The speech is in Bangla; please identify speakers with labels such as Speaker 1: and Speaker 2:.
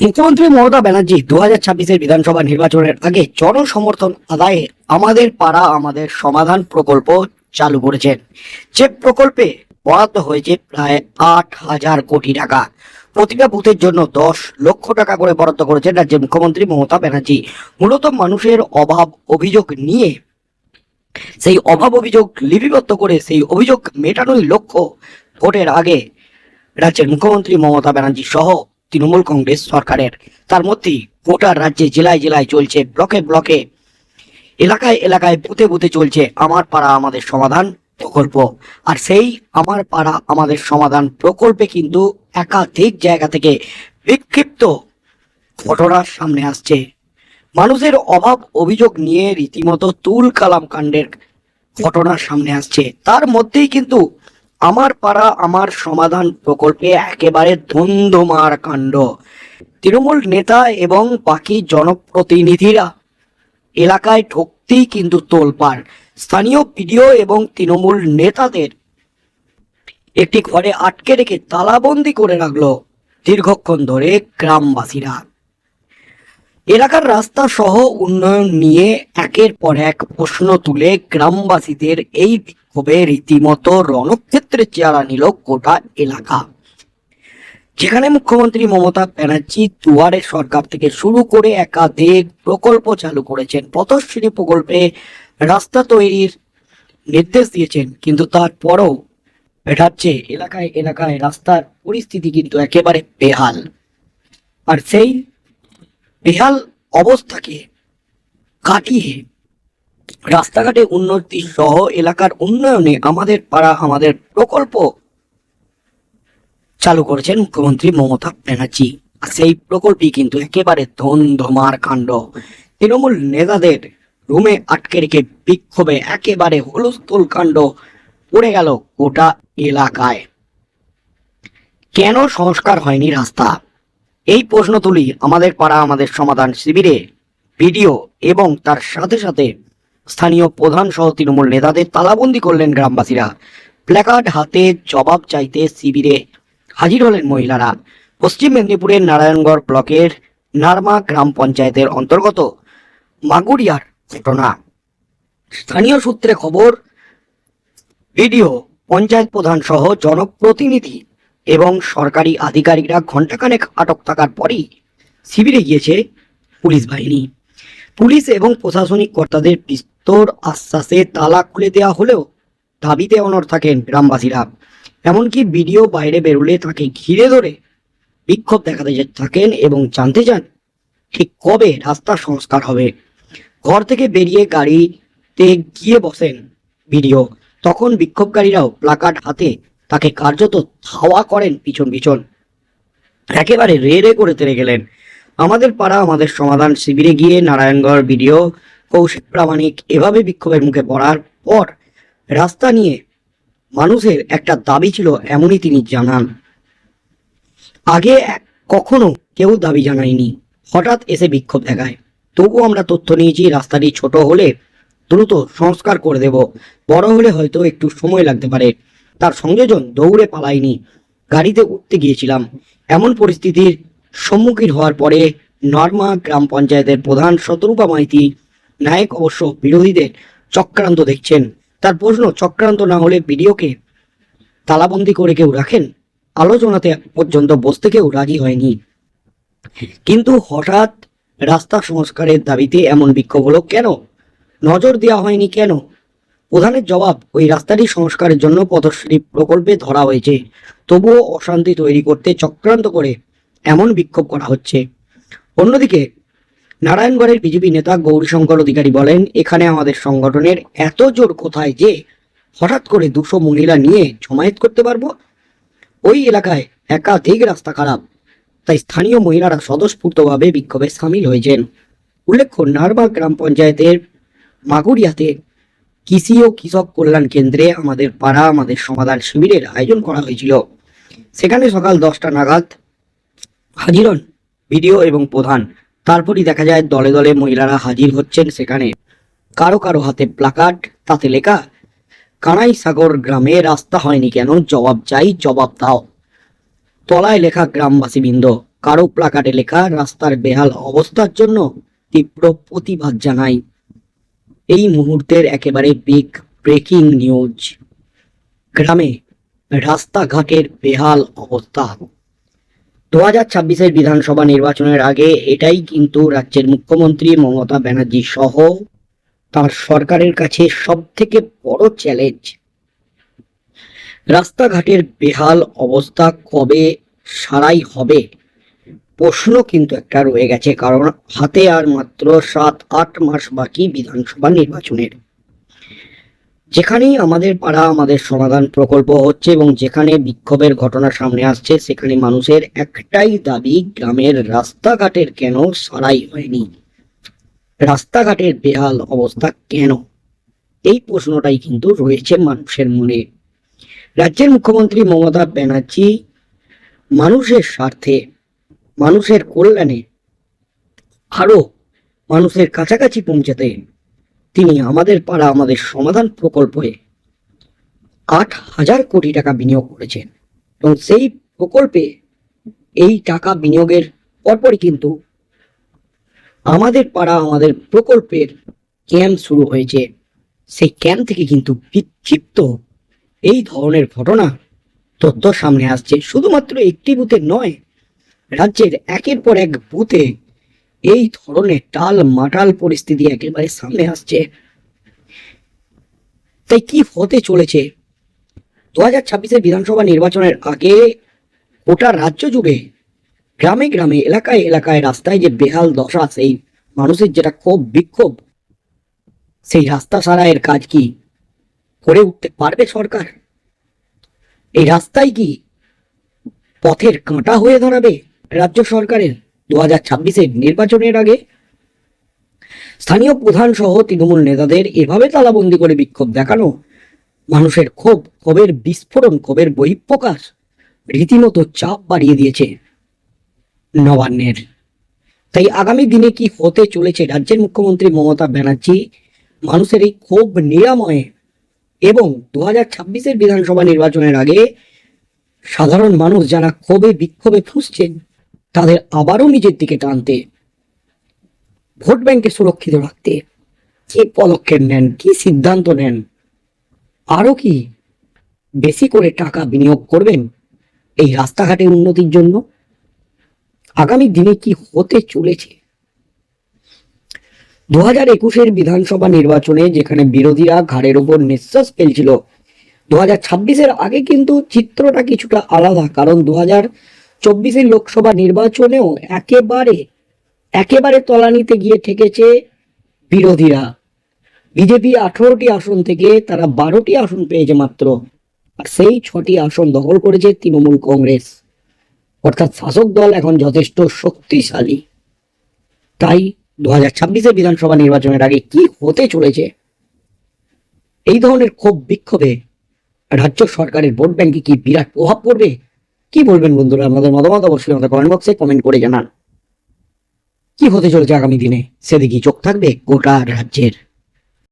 Speaker 1: মুখ্যমন্ত্রী মমতা ব্যানার্জি দু হাজার ছাব্বিশের বিধানসভা নির্বাচনের আগে জনসমর্থন আদায়ে আমাদের পাড়া, আমাদের সমাধান প্রকল্প চালু করেছেন। যে প্রকল্পে বরাদ্দ হয়েছে প্রায় আট হাজার কোটি টাকা। প্রতিটা বুথের জন্য দশ লক্ষ টাকা করে বরাদ্দ করেছেন রাজ্যের মুখ্যমন্ত্রী মমতা ব্যানার্জি। মূলত মানুষের অভাব অভিযোগ নিয়ে, সেই অভাব অভিযোগ লিপিবদ্ধ করে, সেই অভিযোগ মেটানোই লক্ষ্য ভোটের আগে রাজ্যের মুখ্যমন্ত্রী মমতা ব্যানার্জি সহ তৃণমূল কংগ্রেস সরকারের। তার মধ্যেই গোটা রাজ্যে জেলায় জেলায় চলছে, ব্লকে ব্লকে, এলাকায় এলাকায় বুথে বুথে চলছে আমার পাড়া, আমাদের সমাধান প্রকল্প। আর সেই আমার পাড়া, আমাদের সমাধান প্রকল্পে কিন্তু একাধিক জায়গা থেকে বিক্ষিপ্ত ঘটনার সামনে আসছে। মানুষের অভাব অভিযোগ নিয়ে রীতিমতো তুল কালাম কাণ্ডের ঘটনার সামনে আসছে। তার মধ্যেই কিন্তু আমার পাড়া, আমার সমাধান প্রকল্পে একেবারে ধুন্ধুমার কাণ্ড। তৃণমূল নেতা এবং বাকি জনপ্রতিনিধিরা এলাকায় ঢুকতেই কিন্তু তোলপাড়। স্থানীয় পিডিও এবং তৃণমূল নেতাদের একটি ঘরে আটকে রেখে তালাবন্দি করে রাখল দীর্ঘক্ষণ ধরে গ্রামবাসীরা। এলাকার রাস্তা সহ উন্নয়ন নিয়ে একের পর এক প্রশ্ন তুলে গ্রামবাসীদের এই বিক্ষোভে রীতিমতো রণক্ষেত্রে চেহারা নিল গোটা এলাকা। যেখানে মুখ্যমন্ত্রী মমতা ব্যানার্জি দুয়ারে সরকার থেকে শুরু করে একাধিক প্রকল্প চালু করেছেন। পথশ্রী প্রকল্পে রাস্তা তৈরির নির্দেশ দিয়েছেন, কিন্তু তারপরও রাজ্যে এলাকায় এলাকায় রাস্তার পরিস্থিতি কিন্তু একেবারে বেহাল। আর সেই বেহাল অবস্থাকে কাটিয়ে রাস্তাঘাটে উন্নতি সহ এলাকার উন্নয়নে আমাদের পাড়া, আমাদের প্রকল্প চালু করেছেন মুখ্যমন্ত্রী মমতা ব্যানার্জি। সেই প্রকল্পই কিন্তু একেবারে ধমার কাণ্ড। তৃণমূল নেতাদের রুমে আটকে রেখে বিক্ষোভে একেবারে হুলস্থুল কাণ্ড পড়ে গেল গোটা এলাকায়। কেন সংস্কার হয়নি রাস্তা? এই প্রশ্ন তুলি আমাদের পাড়া, আমাদের সমাধান শিবিরে। ভিডিও এবং তার সাথে সাথে স্থানীয় প্রধান সহ তৃণমূল নেতাদের তালাবন্দি করলেন গ্রামবাসীরা। প্ল্যাকার্ড হাতে জবাব চাইতে শিবিরে হাজির হলেন মহিলারা। পশ্চিম মেদিনীপুরের নারায়ণগড় ব্লকের নারমা গ্রাম পঞ্চায়েতের অন্তর্গত মাগুরিয়ার ঘটনা। স্থানীয় সূত্রে খবর ভিডিও পঞ্চায়েত প্রধান সহ জনপ্রতিনিধি এবং সরকারি আধিকারিকরা ঘণ্টাখানেক আটক থাকার পরই শিবিরে গিয়েছে পুলিশ বাহিনী। পুলিশ এবং প্রশাসনিক কর্তাদের বিস্তর আশ্বাসে তালা খুলে দেওয়া হলেও দাবিতে অনড় থাকেন গ্রামবাসীরা। এমনকি ভিডিও বাইরে বেরোলে তাকে ঘিরে ধরে বিক্ষোভ দেখাতে থাকেন এবং জানতে চান ঠিক কবে রাস্তা সংস্কার হবে। ঘর থেকে বেরিয়ে গাড়িতে গিয়ে বসেন ভিডিও তখন বিক্ষোভকারীরাও প্লাকার্ড হাতে তাকে কার্যত ধাওয়া করেন পিছন পিছন। একেবারে রে রে করে তেরে গেলেন। আমাদের পাড়া, আমাদের সমাধান শিবিরে গিয়ে নারায়ণগড় ভিডিও কৌশিক প্রামাণিক এভাবে বিক্ষোভের মুখে পড়ার পর রাস্তা নিয়ে মানুষের একটা দাবি ছিল, এমনই তিনি জানান। আগে কখনো কেউ দাবি জানায়নি। হঠাৎ এসে বিক্ষোভ দেখায়। তবুও আমরা তথ্য নিয়েছি, রাস্তাটি ছোট হলে দ্রুত সংস্কার করে দেব। বড় হলে হয়তো একটু সময় লাগতে পারে। তার সংযোজন দৌড়ে পালায়নি। গাড়িতে উঠতে গিয়েছিলাম। এমন পরিস্থিতির সম্মুখীন হওয়ার পরে নর্মা গ্রাম পঞ্চায়েতের প্রধান শতরূপা মাইতি নায়ক অবশ্য বিরোধীদের চক্রান্ত দেখছেন। তার প্রশ্ন, চক্রান্ত না হলে বিডিওকে তালাবন্দি করে কেউ রাখেন? আলোচনাতে পর্যন্ত বসতে কেউ রাজি হয়নি। কিন্তু হঠাৎ রাস্তা সংস্কারের দাবিতে এমন বিক্ষোভ হলো কেন? নজর দেওয়া হয়নি কেন? প্রধানের জবাব, ওই রাস্তাটি সংস্কারের জন্য পথশ্রী প্রকল্পে ধরা হয়েছে। তবুও অশান্তি তৈরি করতে চক্রান্ত করে এমন বিক্ষোভ করা হচ্ছে। অন্যদিকে, নারায়ণগড়ের বিজেপি নেতা গৌরীশঙ্কর অধিকারী বলেন, এখানে আমাদের সংগঠনের এত জোর কোথায় যে হঠাৎ করে দুশো মহিলা নিয়ে জমায়েত করতে পারব? ওই এলাকায় একাধিক রাস্তা খারাপ। তাই স্থানীয় মহিলারা স্বতঃস্ফূর্তভাবে বিক্ষোভে সামিল হয়েছেন। উল্লেখ্য নারবা গ্রাম পঞ্চায়েতের মাগুরিয়াতে কৃষি ও কৃষক কল্যাণ কেন্দ্রে আমাদের পাড়া, আমাদের সমাধান শিবিরের আয়োজন করা হয়েছিল। সেখানে সকাল দশটা নাগাদ হাজির হন ভিডিও এবং প্রধান। তারপরই দেখা যায় দলে দলে মহিলারা হাজির হচ্ছেন সেখানে। কারও কারও হাতে প্লাকার্ড তাতে লেখা, কানাই সাগর গ্রামে রাস্তা হয়নি কেন? জবাব চাই, জবাব দাও। তলায় লেখা গ্রামবাসী বৃন্দ কারও প্লাকার্ডে লেখা, রাস্তার বেহাল অবস্থার জন্য তীব্র প্রতিবাদ জানাই। এই মুহূর্তের একেবারে বিগ ব্রেকিং নিউজ গ্রামে রাস্তাঘাটের বেহাল অবস্থা। দু হাজার ছাব্বিশের বিধানসভা নির্বাচনের আগে এটাই কিন্তু রাজ্যের মুখ্যমন্ত্রী মমতা ব্যানার্জি সহ তার সরকারের কাছে সব থেকে বড় চ্যালেঞ্জ রাস্তাঘাটের বেহাল অবস্থা কবে সারাই হবে? প্রশ্ন কিন্তু একটা রয়ে গেছে, কারণ হাতে আর মাত্র সাত আট মাস বাকি বিধানসভা নির্বাচনের। যেখানেই আমাদের পাড়া, আমাদের সমাধান প্রকল্প হচ্ছে এবং যেখানে বিক্ষোভের ঘটনা সামনে আসছে, সেখানে মানুষের একটাই দাবি, গ্রামের রাস্তাঘাটের কেন সারাই হয়নি? রাস্তাঘাটের বেহাল অবস্থা কেন? এই প্রশ্নটাই কিন্তু রয়েছে মানুষের মনে। রাজ্যের মুখ্যমন্ত্রী মমতা ব্যানার্জি মানুষের স্বার্থে, মানুষের কল্যাণে আরও মানুষের কাছাকাছি পৌঁছাতে তিনি আমাদের পাড়া, আমাদের সমাধান প্রকল্পে আট হাজার কোটি টাকা বিনিয়োগ করেছেন। এবং সেই প্রকল্পে এই টাকা বিনিয়োগের পরপরই কিন্তু আমাদের পাড়া, আমাদের প্রকল্পের ক্যাম্প শুরু হয়েছে। সেই ক্যাম্প থেকে কিন্তু বিক্ষিপ্ত এই ধরনের ঘটনা তথ্য সামনে আসছে। শুধুমাত্র একটি বুথে নয়, রাজ্যের একের পর এক বুথে এই ধরনের টাল মাটাল পরিস্থিতি একেবারে সামনে আসছে। তাই কি হতে চলেছে? দু হাজার ছাব্বিশের বিধানসভা নির্বাচনের আগে গোটা রাজ্য জুড়ে গ্রামে গ্রামে, এলাকায় এলাকায় রাস্তায় যে বেহাল দশা, সেই মানুষের যেটা ক্ষোভ, বিক্ষোভ, সেই রাস্তা সারাইয়ের কাজ কি করে উঠতে পারবে সরকার? এই রাস্তায় কি পথের কাঁটা হয়ে দাঁড়াবে রাজ্য সরকারের? দু হাজার ছাব্বিশের নির্বাচনের আগে স্থানীয় প্রধান সহ তৃণমূল নেতাদের এভাবে তালাবন্দি করে বিক্ষোভ দেখানো, মানুষের ক্ষোভ, ক্ষোভের বিস্ফোরণ, ক্ষোভের বহিঃপ্রকাশ রীতিমতো চাপ বাড়িয়ে দিয়েছে নবান্নের। তাই আগামী দিনে কি হতে চলেছে রাজ্যের মুখ্যমন্ত্রী মমতা ব্যানার্জি মানুষের এই ক্ষোভ নিরাময়ে এবং দু হাজার ছাব্বিশের বিধানসভা নির্বাচনের আগে সাধারণ মানুষ যারা ক্ষোভে বিক্ষোভে ফুসছেন তাদের আবারও নিজের দিকে টানতে, ভোট ব্যাংকে সুরক্ষিত রাখতে কি পদক্ষেপ নেন, কি সিদ্ধান্ত নেন আরও কি বেশি করে টাকা বিনিয়োগ করবেন এই রাস্তাঘাটের উন্নতির জন্য? আগামী দিনে কি হতে চলেছে? দু হাজার একুশের বিধানসভা নির্বাচনে যেখানে বিরোধীরা ঘাড়ের ওপর নিঃশ্বাস ফেলছিল দু হাজার ছাব্বিশের আগে কিন্তু চিত্রটা কিছুটা আলাদা, কারণ দু হাজার চব্বিশের লোকসভা নির্বাচনেও একেবারে একেবারে তলানিতে গিয়ে ঠেকেছে বিরোধীরা। বিজেপি আঠারোটি আসন থেকে তারা বারোটি আসন পেয়েছে মাত্র, আর সেই ছটি আসন দখল করেছে তৃণমূল কংগ্রেস। অর্থাৎ শাসক দল এখন যথেষ্ট শক্তিশালী। তাই দু হাজার ছাব্বিশের বিধানসভা নির্বাচনের আগে কি হতে চলেছে? এই ধরনের ক্ষোভ বিক্ষোভে রাজ্য সরকারের ভোট ব্যাংকে কি বিরাট প্রভাব পড়বে? কি বলবেন বন্ধুরা? আপনাদের মতামত অবশ্যই আমাদের কমেন্ট বক্সে কমেন্ট করে জানান। কি হতে চলেছে আগামী দিনে? সেদিকে চোখ থাকবে গোটা রাজ্যের